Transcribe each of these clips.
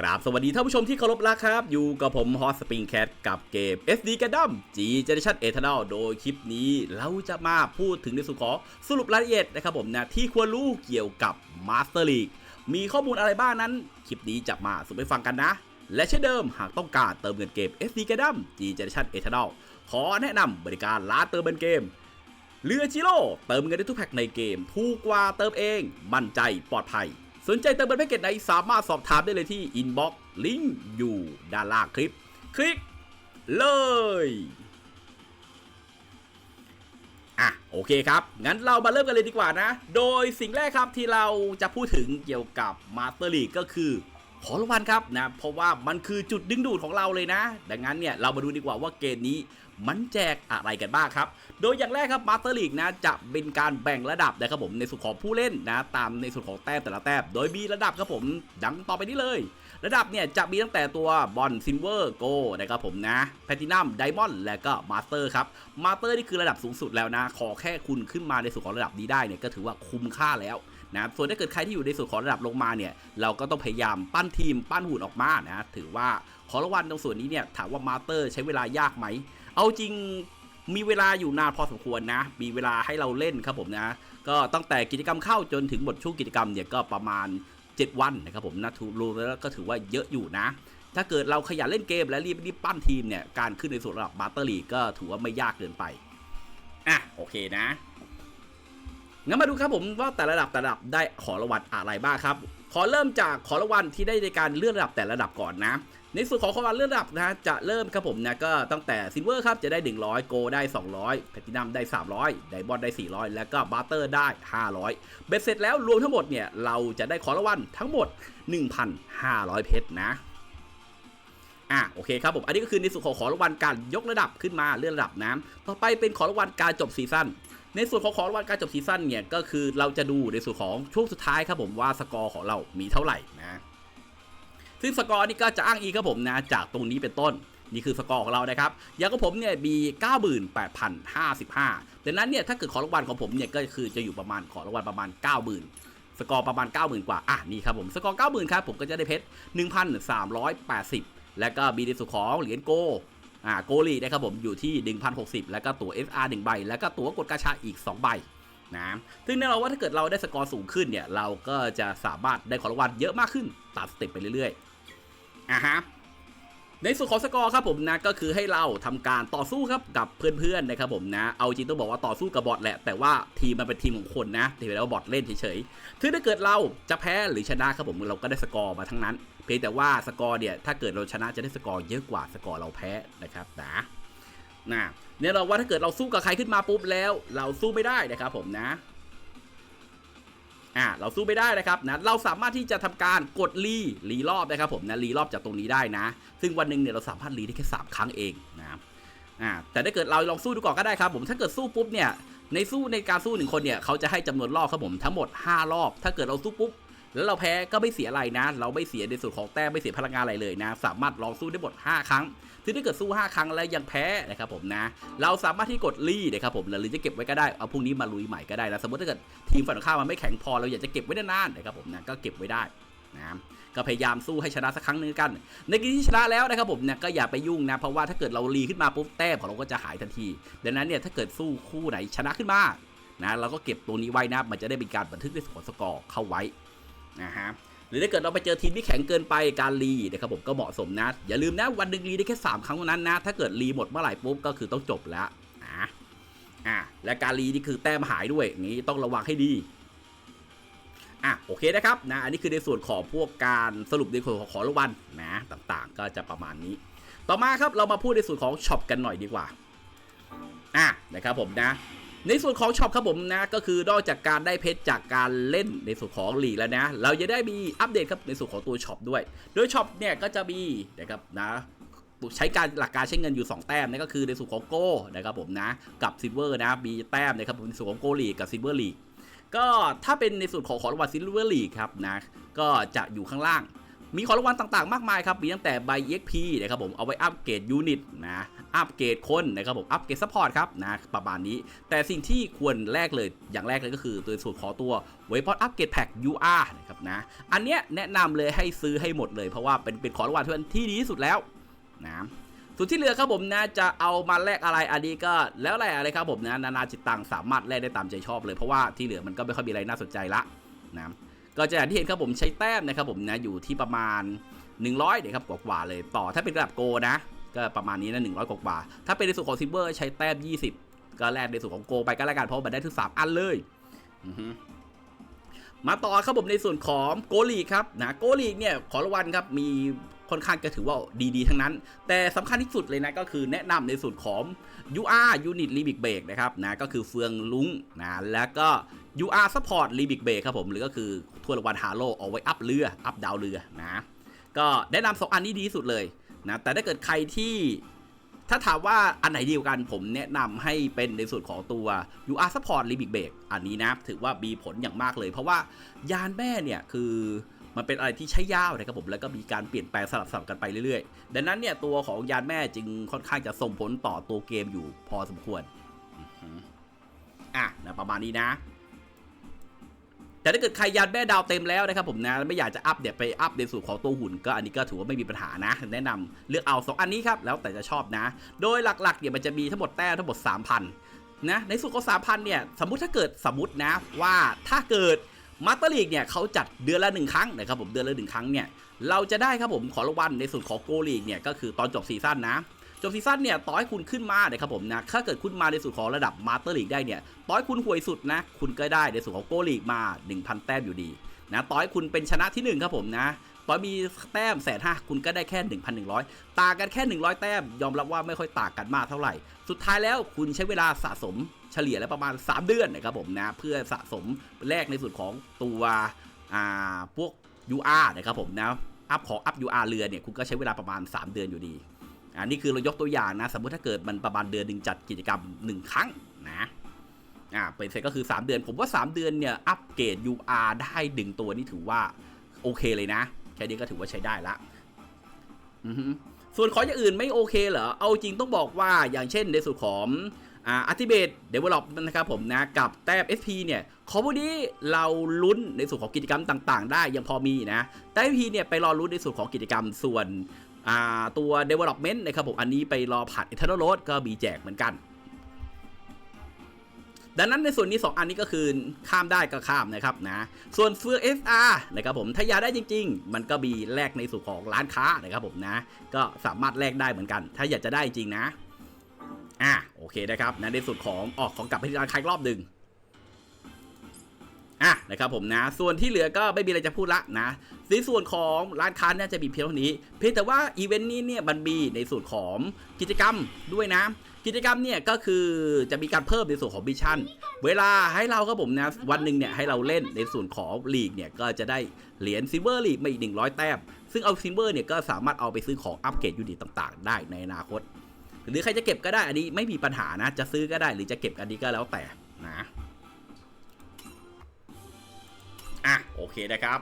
กราบสวัสดีท่านผู้ชมที่เคารพรักครับ อยู่กับผมฮอสสปริงแคทกับเกม SD g u n d a m G Generation Eternal โดยคลิปนี้เราจะมาพูดถึงในส่วนของสรุปรายละเอียดนะครับผมนะที่ควรรู้เกี่ยวกับ Master League มีข้อมูลอะไรบ้างนั้น คลิปนี้จะมาสรุปให้ฟังกันนะ และเช่นเดิมหากต้องการเติมเงินเกม SD g u n d a m G Generation Eternal ขอแนะนำบริการร้านเติมเงินเกมเรือจิโร่เติมเงินได้ทุกแพ็คในเกมถูกกว่าเติมเอง มั่นใจปลอดภัย สนใจเติมเงินแพ็กเกจไหนสามารถสอบถามได้เลยที่อินบ็อกซ์ลิงก์อยู่ด้านล่างคลิป คลิกเลยอะโอเคครับ งั้นเรามาเริ่มกันเลยดีกว่านะ โดยสิ่งแรกครับที่เราจะพูดถึงเกี่ยวกับมาสเตอร์ลีกก็คือ ขอรางวัลครับนะเพราะว่ามันคือจุดดึงดูดของเราเลยนะ ดังนั้นเนี่ยเรามาดูดีกว่าว่าเกมนี้มันแจกอะไรกันบ้างครับ โดยอย่างแรกครับมาสเตอร์ลีกนะจะเป็นการแบ่งระดับนะครับผมในส่วนของผู้เล่นนะตามในส่วนของแต้มแต่ละแต้มโดยมีระดับครับผมดังต่อไปนี้เลย ระดับเนี่ยจะมีตั้งแต่ตัวบอลซิลเวอร์โกนะครับผมนะแพลตินัมไดมอนด์และก็มาสเตอร์ครับมาสเตอร์นี่คือระดับสูงสุดแล้วนะ ขอแค่คุณขึ้นมาในส่วนของระดับนี้ได้เนี่ยก็ถือว่าคุ้มค่าแล้วนะส่วนถ้าเกิดใครที่อยู่ในส่วนของระดับลงมาเนี่ยเราก็ต้องพยายามปั้นทีมปั้นหุ่นออกมานะถือว่าขอรางวัลตรงส่วนนี้เนี่ยถามว่ามาสเตอร์ใช้เวลายากไหมเอาจริงมีเวลาอยู่นานพอสมควรนะ มีเวลาให้เราเล่นครับผมนะ ก็ตั้งแต่กิจกรรมเข้าจนถึงหมดช่วงกิจกรรมเนี่ยก็ประมาณ 7 วันนะครับผมนะทูรูแล้วก็ถือว่าเยอะอยู่นะ ถ้าเกิดเราขยันเล่นเกมและรีบรีบปั้นทีมเนี่ย การขึ้นในส่วนระดับมาสเตอร์ลีกก็ถือว่าไม่ยากเกินไป อะ โอเคนะ งั้นมาดูครับผมว่าแต่ระดับแต่ระดับได้ขอรางวัลอะไรบ้างครับ ขอเริ่มจากขอรางวัลที่ได้ในการเลื่อนระดับแต่ระดับก่อนนะ ในส่วนของขอรางวัลเลื่อนระดับนะจะเริ่มครับผมนะก็ตั้งแต่ซิลเวอร์ครับจะได้ 100 โกได้ 200แพลตินัมได้ 300 ไดบอนได้ 400 แล้วก็บาร์เตอร์ได้ 500 เบ็ดเสร็จแล้วรวมทั้งหมดเนี่ยเราจะได้ขอรางวัลทั้งหมด 1,500 เพชรนะอะโอเคครับผมอันนี้ก็คือในส่วนของขอรางวัลการยกระดับขึ้นมาเลื่อนระดับน้ำต่อไปเป็นขอรางวัลการจบซีซั่นในส่วนของขอรางวัลการจบซีซั่นเนี่ยก็คือเราจะดูในส่วนของช่วงสุดท้ายครับผมว่าสกอร์ของเรามีเท่าไหร่นะ ซึ่งสกอร์นี่ก็จะอ้างอิงครับผมนะจากตรงนี้เป็นต้นนี่คือสกอร์ของเรานะครับอย่างของผมเนี่ยมี 98,055ดังนั้นเนี่ยถ้าเกิดขอรางวัลของผมเนี่ยก็คือจะอยู่ประมาณขอรางวัลประมาณ 90,000 สกอร์ประมาณ 90,000 กว่า อะนี่ครับผม สกอร์ 90,000 ครับผมก็จะได้เพชร 1,380 แล้วก็มีในส่วนของเหรียญโกอ่าโกลีนะครับผมอยู่ที่ 1,060 แล้วก็ตั๋ว SR 1 ใบ แล้วก็ตั๋วกดกาชาอีก 2 ใบนะซึ่งแน่นอนว่าถ้าเกิดเราได้สกอร์สูงขึ้นเนี่ยเราก็จะสามารถได้ของรางวัลเยอะมากขึ้นตามสเต็ปไปเรื่อยๆ อะฮะในส่วนของสกอร์ครับผมนะก็คือให้เราทำการต่อสู้ครับกับเพื่อนๆนะครับผมนะเอาจริงต้องบอกว่าต่อสู้กับบอทแหละ แต่ว่าทีมมันเป็นทีมของคนนะถือว่าบอทเล่นเฉยๆถึงถ้าเกิดเราจะแพ้หรือชนะครับผมเราก็ได้สกอร์มาทั้งนั้น เพียงแต่ว่าสกอร์เนี่ยถ้าเกิดเราชนะจะได้สกอร์เยอะกว่าสกอร์เราแพ้นะครับนะนะเนี่ยเราว่าถ้าเกิดเราสู้กับใครขึ้นมาปุ๊บแล้ว เราสู้ไม่ได้นะครับผมนะ อ่าเราสู้ไม่ได้นะครับนะเราสามารถที่จะทำการกดรีรีรอบนะครับผมนะรีรอบจากตรงนี้ได้นะ ซึ่งวันหนึ่งเนี่ยเราสามารถรีได้แค่สามครั้งเองนะอ่าแต่ถ้าเกิดเราลองสู้ดูก่อนก็ได้ครับผมถ้าเกิดสู้ปุ๊บเนี่ยในสู้ในการสู้หนึ่งคนเนี่ยเขาจะให้จำนวนรอบครับผมทั้งหมด 5 รอบ ถ้าเกิดเราสู้ปุ๊บ แล้วเราแพ้ก็ไม่เสียอะไรนะ เราไม่เสียในส่วนของแต้มไม่เสียพลังงานอะไรเลยนะ สามารถลองสู้ได้หมด 5 ครั้งซึ่งถ้าเกิดสู้ 5 ครั้งแล้วยังแพ้นะครับผมนะ เราสามารถที่กดรีนะครับผมหรือจะเก็บไว้ก็ได้เอาพรุ่งนี้มาลุยใหม่ก็ได้นะสมมติถ้าเกิดทีมฝั่งตรงข้ามันไม่แข็งพอเราอยากจะเก็บไว้นานๆนะครับผมนะก็เก็บไว้ได้นะก็พยายามสู้ให้ชนะสักครั้งหนึงกัน ในกมที่ชนะแล้วนะครับผมเนี่ยก็อย่าไปยุ่งนะ เพราะว่าถ้าเกิดเรารีขึ้นมาปุ๊บแต้มของเราก็จะหายทันที ดังนั้นเนี่ยถ้าเกิดสู้คู่ไหนชนะขึ้นมานะเราก็เก็บตัวนี้ไว้นะมันจะได้เป็นการบันทึกในส่วนสกอร์เข้าไว้ นะฮะหรือถ้าเกิดเราไปเจอทีมที่แข็งเกินไปการรีนะครับผมก็เหมาะสมนะ อย่าลืมนะวันหนึ่งรีได้แค่ 3 ครั้งเท่านั้นนะ ถ้าเกิดรีหมดเมื่อไหร่ปุ๊บก็คือต้องจบแล้วนะอะและการรีนี่คือแต้มหายด้วยนี้ต้องระวังให้ดีอะโอเคนะครับนะอันนี้คือในส่วนของพวกการสรุปในส่วนของขอรางวัลนะต่างๆ ก็จะประมาณนี้ ต่อมาครับเรามาพูดในส่วนของช็อปกันหน่อยดีกว่าอะนะครับผมนะ ในส่วนของช็อปครับผมนะก็คือนอกจากการได้เพชรจากการเล่นในส่วนของลีแล้วนะ เราจะได้มีอัปเดตครับในส่วนของตัวช็อปด้วย โดยช็อปเนี่ยก็จะมีนะครับนะใช้การหลักการใช้เงินอยู่ 2 แต้มนั่นก็คือในส่วนของโก้นะครับผมนะกับซิลเวอร์นะมีแต้มนะครับผมในส่วนของโกลีกกับซิลเวอร์ลีกก็ถ้าเป็นในส่วนของของรางวัลซิลเวอร์ลีกครับนะก็จะอยู่ข้างล่างมีของรางวัลต่างๆ มากมายครับ มีตั้งแต่ใบ EXP นะครับผม เอาไว้อัปเกรดยูนิตนะ อัปเกรดคนนะครับผมอัปเกรดซัพพอร์ตครับนะประมาณนี้ แต่สิ่งที่ควรแรกเลยอย่างแรกเลยก็คือตัวส่วนของตัวเวพอร์ตอัปเกรดแพ็ก UR นะครับนะอันเนี้ยแนะนำเลยให้ซื้อให้หมดเลยเพราะว่าเป็นเป็นของรางวัลที่ดีที่สุดแล้วนะส่วนที่เหลือครับผมนะจะเอามาแลกอะไรอันนี้ก็แล้วแต่อะไรครับผมนะนานาจิตตังสามารถแลกได้ตามใจชอบเลยเพราะว่าที่เหลือมันก็ไม่ค่อยมีอะไรน่าสนใจละนะก็จะอย่างที่เห็นครับผมใช้แต้มนะครับผมนะอยู่ที่ประมาณ 100เดี๋ยวครับกว่าๆเลยต่อถ้าเป็นระดับโกนะ ก็ประมาณนี้นะ100กว่า ถ้าเป็นในส่วนของซิลเวอร์ใช้แต้ม20ก็แลกในส่วนของโกไปก็แล้วกันเพราะมันได้ถึง3อันเลยมาต่อครับผมในส่วนของโกลีครับนะโกลีเนี่ยขอรางวัลครับมีค่อนข้างจะถือว่าดีๆ ทั้งนั้น แต่สำคัญที่สุดเลยนะก็คือแนะนำในส่วนของ UR Unit Limit Break นะครับนะก็คือเฟืองลุงนะแล้วก็ UR Support Limit Break ครับผมหรือก็คือถ้วรางวัลฮาโลเอาไว้อัพเรือ อัพดาวเรือนะก็แนะนำสองอันนี้ดีที่สุดเลย นะแต่ถ้าเกิดใครที่ถ้าถามว่าอันไหนดีกว่ากันผมแนะนำให้เป็นในส่วนของตัว UR Support Limit Break อันนี้นะถือว่ามีผลอย่างมากเลย เพราะว่ายานแม่เนี่ยคือมันเป็นอะไรที่ใช้ยาวนะครับผมแล้วก็มีการเปลี่ยนแปลงสลับสลับกันไปเรื่อยๆ ดังนั้นเนี่ยตัวของยานแม่จึงค่อนข้างจะส่งผลต่อตัวเกมอยู่พอสมควรอะนะประมาณนี้นะ แต่ถ้าเกิดใครยันแม่ดาวเต็มแล้วนะครับผมนะไม่อยากจะอัพเดี๋ยวไปอัพในส่วนของตัวหุ่น ก็อันนี้ก็ถือว่าไม่มีปัญหานะ แนะนำเลือกเอา 2 อันนี้ครับแล้วแต่จะชอบนะ โดยหลักๆเนี่ยมันจะมีทั้งหมดแต้มทั้งหมด 3,000นะในส่วนของ3,000เนี่ยสมมุติถ้าเกิดสมมตินะว่าถ้าเกิดมาสเตอร์ลีกเนี่ยเขาจัดเดือนละหนึ่งครั้งนะครับผมเดือนละหนึ่งครั้งเนี่ยเราจะได้ครับผมขอรางวัลในส่วนของโกลีกเนี่ยก็คือตอนจบซีซั่นนะ จบซีซั่นเนี่ยต่อให้คุณขึ้นมานะครับผมนะถ้าเกิดคุณมาในส่วนของระดับมาสเตอร์ลีกได้เนี่ยต่อให้คุณห่วยสุดนะคุณก็ได้ในส่วนของโกลีกมา 1,000 แต้มอยู่ดีนะต่อให้คุณเป็นชนะที่ 1 ครับผมนะต่อมีแต้มแสนห้าคุณก็ได้แค่ 1,100 ต่างกันแค่ 100 แต้มยอมรับว่าไม่ค่อยต่างกันมากเท่าไหร่ สุดท้ายแล้วคุณใช้เวลาสะสมเฉลี่ยแล้วประมาณ 3 เดือนนะครับผมนะเพื่อสะสมแลกในส่วนของตัวอ่าพวก UR นะครับผมนะอัพของอัพ UR เรือเนี่ยคุณก็ใช้เวลาประมาณ 3 เดือนอยู่ดี อันนี้คือเรายกตัวอย่างนะ สมมติถ้าเกิดมันประมาณเดือนหนึ่งจัดกิจกรรม 1 ครั้งนะอ่าเป็นเสร็จก็คือ 3 เดือน ผมว่า 3 เดือนเนี่ยอัปเกรด UR ได้ดึงตัวนี่ถือว่าโอเคเลยนะ แค่นี้ก็ถือว่าใช้ได้ละอือฮึส่วนของอย่างอื่นไม่โอเคเหรอ เอาจริงต้องบอกว่าอย่างเช่นในส่วนของอ่าอัติเบตเดเวลลอปนะครับผมนะกับแต้ม SP เนี่ยของพวกนี้เราลุ้นในส่วนของกิจกรรมต่าง ๆ ได้ยังพอมีนะแต่ SP เนี่ยไปรอลุ้นในส่วนของกิจกรรมส่วน ตัว development นะครับผมอันนี้ไปรอผ่าน eternal road ก็มีแจกเหมือนกัน ดังนั้นในส่วนนี้ 2 อันนี้ก็คือข้ามได้ก็ข้ามนะครับนะส่วนเฟือง SR นะครับผมถ้าอยากได้จริง ๆ มันก็มีแลกในส่วนของร้านค้านะครับผมนะ ก็สามารถแลกได้เหมือนกัน ถ้าอยากจะได้จริงนะอะโอเคนะครับนะในส่วนของออกของกลับไปที่ร้านค้าอีกรอบหนึ่ง อะนะครับผมนะ ส่วนที่เหลือก็ไม่มีอะไรจะพูดละนะในส่วนของร้านค้าน่าจะมีเพียงเท่านี้ เพียงแต่ว่าอีเวนต์นี้เนี่ยมันมีในส่วนของกิจกรรมด้วยนะ กิจกรรมเนี่ยก็คือจะมีการเพิ่มในส่วนของมิชชั่น เวลาให้เราครับผมนะวันหนึ่งเนี่ยให้เราเล่นในส่วนของลีกเนี่ยก็จะได้เหรียญซิลเวอร์ลีกมาอีก 100 แต้ม ซึ่งเอาซิลเวอร์เนี่ยก็สามารถเอาไปซื้อของอัปเกรดยูนิตต่างๆ ได้ในอนาคต หรือใครจะเก็บก็ได้อันนี้ไม่มีปัญหานะ จะซื้อก็ได้หรือจะเก็บอันนี้ก็แล้วแต่นะ โอเคนะครับ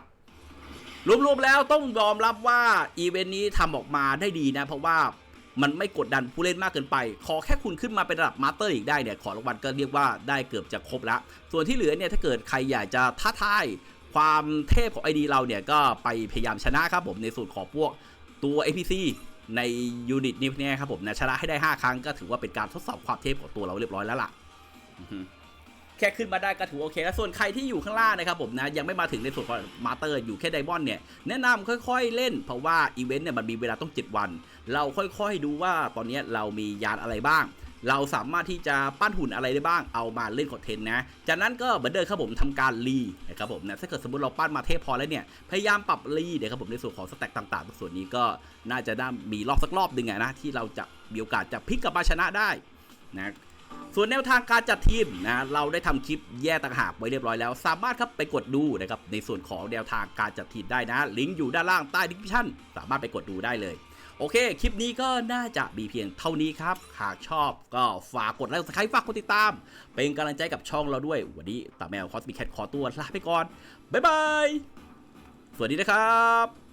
รวมๆแล้วต้องยอมรับว่าอีเวนต์นี้ทำออกมาได้ดีนะ เพราะว่ามันไม่กดดันผู้เล่นมากเกินไป ขอแค่คุณขึ้นมาเป็นระดับมาสเตอร์อีกได้เนี่ย ขอรางวัลก็เรียกว่าได้เกือบจะครบแล้วส่วนที่เหลือเนี่ยถ้าเกิดใครอยากจะท้าทายความเทพของ ID เราเนี่ย ก็ไปพยายามชนะครับผมในส่วนของพวกตัว APC ในยูนิตนี้เนี่ยครับผมนะชนะให้ได้ 5 ครั้งก็ถือว่าเป็นการทดสอบความเทพของตัวเราเรียบร้อยแล้วล่ะ แค่ขึ้นมาได้ก็ถือโอเค แล้วส่วนใครที่อยู่ข้างล่างนะครับผมนะ ยังไม่มาถึงในส่วนของมาเตอร์อยู่แค่ไดมอนด์เนี่ยแนะนำค่อยๆเล่น เพราะว่าอีเวนต์เนี่ยมันมีเวลาต้อง 7 วัน เราค่อยๆดูว่าตอนนี้เรามียานอะไรบ้างเราสามารถที่จะปั้นหุ่นอะไรได้บ้าง เอามาเล่นคอนเทนต์นะ จากนั้นก็เหมือนเดิมครับผมทำการรีนะครับผมนะ ถ้าเกิดสมมติเราปั้นมาเทพพอแล้วเนี่ย พยายามปรับรีนะครับผมในส่วนของสแต็กต่างๆส่วนนี้ก็น่าจะได้มีรอบสักรอบหนึ่งนะที่เราจะมีโอกาสจะพลิกกลับมาชนะได้นะ ส่วนแนวทางการจัดทีมนะเราได้ทำคลิปแยกต่างหากไว้เรียบร้อยแล้ว สามารถครับไปกดดูนะครับในส่วนของแนวทางการจัดทีมได้นะ ลิงก์อยู่ด้านล่างใต้ดิสคริปชั่นสามารถไปกดดูได้เลยโอเค คลิปนี้ก็น่าจะมีเพียงเท่านี้ครับ หากชอบก็ฝากกดไลค์กดซับสไครต์ฝากกดติดตาม เป็นกำลังใจกับช่องเราด้วย วันนี้ตาแมวคอสมิแคทขอตัวลาไปก่อน บ๊ายบาย สวัสดีนะครับ